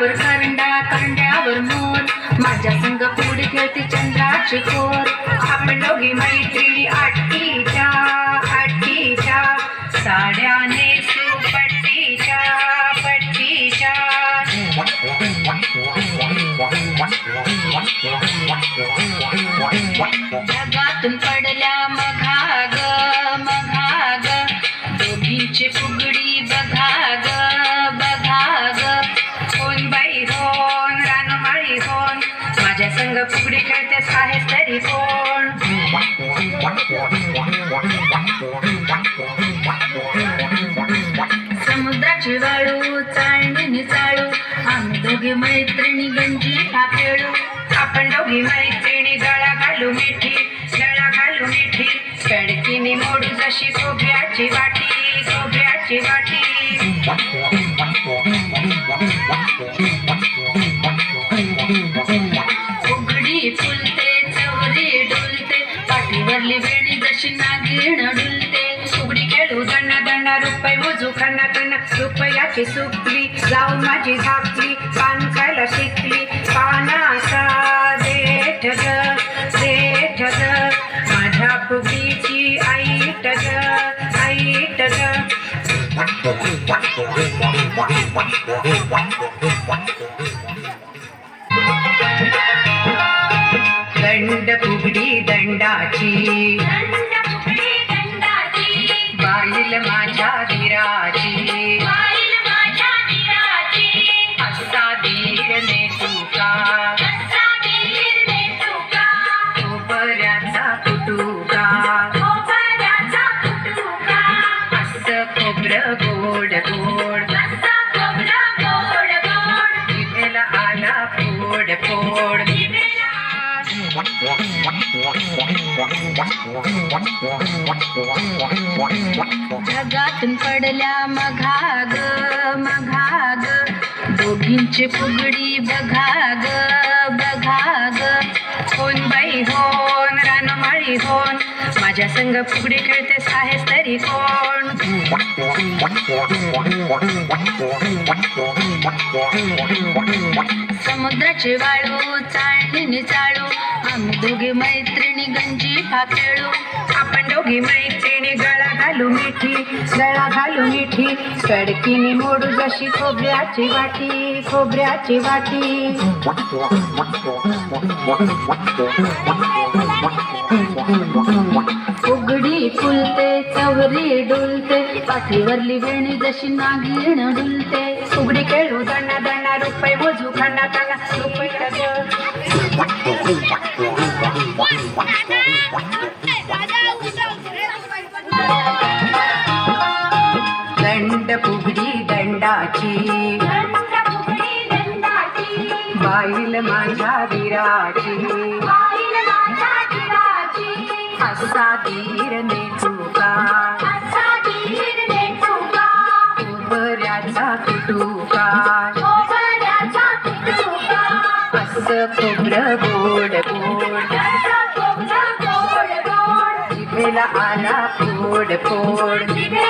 करंड्यावर खांडा करंड्यावर मोर. माझ्या संग पुढे खेळते चंद्राची कोर आपण दोघी मैत्री आठीच्या आठीच्या. साड्याने पट्टीच्या. जगातून पडल्या मग माझ्या संग फुगडी खेळतेस आहेस तरी कोण? समुद्राची वाळू चाळणी चाळू आम्ही दोघी मैत्रिणी गंजी खेळू आपण दोघी मैत्रिणी गळा घालू मिठी गळा घालू मिठी. कडकीने मोडू जशी खोबऱ्याची वाटी खोबऱ्याची वाटी. पाठीवरली वेणी जशी नागिण डुलते उघडी खेळू दण्णा दण्णा रुपये मोजू खन्ना खन्ना रुपयाची सुकली जाऊन माझी झाकली. पान खायला शिकली. पानाचा देठ ग देठ ग माझ्या फुगीची आई ग आईट ग दंडाची बाईल माझ्या धीराची असा जगातून पडल्या मघाग मघाग. दोघींची फुगडी बघाग बघाग. होन बाई होन रानमाळी होन. माझ्या संग फुगडी खेळतेस आहेस तरी कोण? समुद्राची वाळू चाळणी चाळू आम्ही दोघी मैत्रिणी गंजी खेळू. आपण दोघी मैत्रिणी गळा घालू मिठी गळा घालू मिठी. कडकीने मोडू जशी खोबऱ्याची वाटी खोबऱ्याची वाटी. उघडी फुलते चवरी डुलते. पाठीवरली वेणी जशी नागिण डुलते. उघडी खेळू दणा दणा रुपये मोजू खाना खाना रुपये दंड फुगडी दंडाची बाईल माझ्या विराची. असा धीर ने तुका खोबऱ्याचा कुटुका असं आला फोड फोड